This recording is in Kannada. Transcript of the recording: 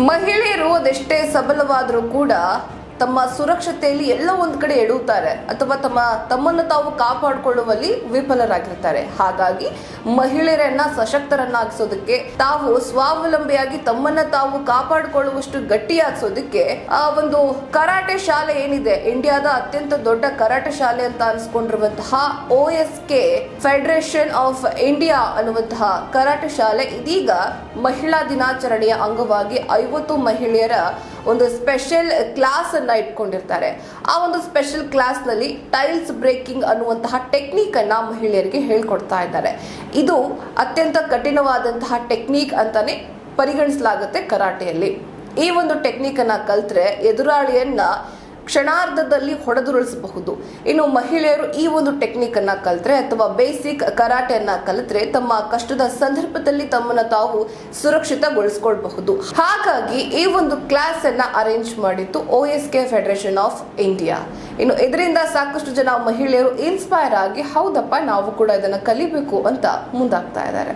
ಮಹಿಳೆಯರು ಅದೆಷ್ಟೇ ಸಬಲವಾದರೂ ಕೂಡ ತಮ್ಮ ಸುರಕ್ಷತೆಯಲ್ಲಿ ಎಲ್ಲ ಒಂದ್ ಕಡೆ ಎಡುತ್ತಾರೆ ಅಥವಾ ತಮ್ಮ, ತಮ್ಮನ್ನು ತಾವು ಕಾಪಾಡಿಕೊಳ್ಳುವಲ್ಲಿ ವಿಫಲರಾಗಿರ್ತಾರೆ. ಹಾಗಾಗಿ ಮಹಿಳೆಯರನ್ನ ಸಶಕ್ತರನ್ನಾಗಿಸೋದಕ್ಕೆ, ತಾವು ಸ್ವಾವಲಂಬಿಯಾಗಿ ತಮ್ಮನ್ನ ತಾವು ಕಾಪಾಡಿಕೊಳ್ಳುವಷ್ಟು ಗಟ್ಟಿಯಾಗಿಸೋದಕ್ಕೆ, ಆ ಒಂದು ಕರಾಟೆ ಶಾಲೆ ಏನಿದೆ, ಇಂಡಿಯಾದ ಅತ್ಯಂತ ದೊಡ್ಡ ಕರಾಟೆ ಶಾಲೆ ಅಂತ ಅನ್ಸ್ಕೊಂಡಿರುವಂತಹ O S K Federation of India ಅನ್ನುವಂತಹ ಕರಾಟೆ ಶಾಲೆ ಇದೀಗ ಮಹಿಳಾ ದಿನಾಚರಣೆಯ ಅಂಗವಾಗಿ ಐವತ್ತು ಮಹಿಳೆಯರ ಒಂದು ಸ್ಪೆಷಲ್ ಕ್ಲಾಸ್ ಅನ್ನ ಇಟ್ಕೊಂಡಿರ್ತಾರೆ. ಆ ಒಂದು ಸ್ಪೆಷಲ್ ಕ್ಲಾಸ್ನಲ್ಲಿ ಟೈಲ್ಸ್ ಬ್ರೇಕಿಂಗ್ ಅನ್ನುವಂತಹ ಟೆಕ್ನಿಕ್ ಅನ್ನ ಮಹಿಳೆಯರಿಗೆ ಹೇಳ್ಕೊಡ್ತಾ ಇದ್ದಾರೆ. ಇದು ಅತ್ಯಂತ ಕಠಿಣವಾದಂತಹ ಟೆಕ್ನಿಕ್ ಅಂತಾನೆ ಪರಿಗಣಿಸಲಾಗುತ್ತೆ ಕರಾಟೆಯಲ್ಲಿ. ಈ ಒಂದು ಟೆಕ್ನಿಕ್ ಅನ್ನ ಕಲ್ತ್ರೆ ಎದುರಾಳಿಯನ್ನ ಕ್ಷಣಾರ್ಧದಲ್ಲಿ ಹೊಡೆದುರುಳಿಸಬಹುದು. ಇನ್ನು ಮಹಿಳೆಯರು ಈ ಒಂದು ಟೆಕ್ನಿಕ್ ಅನ್ನ ಕಲಿತ್ರೆ ಅಥವಾ ಬೇಸಿಕ್ ಕರಾಟೆಯನ್ನ ಕಲಿತ್ರೆ ತಮ್ಮ ಕಷ್ಟದ ಸಂದರ್ಭದಲ್ಲಿ ತಮ್ಮನ್ನು ತಾವು ಸುರಕ್ಷಿತಗೊಳಿಸಿಕೊಳ್ಬಹುದು. ಹಾಗಾಗಿ ಈ ಒಂದು ಕ್ಲಾಸ್ ಅನ್ನ ಅರೇಂಜ್ ಮಾಡಿತ್ತು O S K Federation of India ಇನ್ನು ಇದರಿಂದ ಸಾಕಷ್ಟು ಜನ ಮಹಿಳೆಯರು ಇನ್ಸ್ಪೈರ್ ಆಗಿ, ಹೌದಪ್ಪ, ನಾವು ಕೂಡ ಇದನ್ನ ಕಲಿಬೇಕು ಅಂತ ಮುಂದಾಗ್ತಾ ಇದ್ದಾರೆ.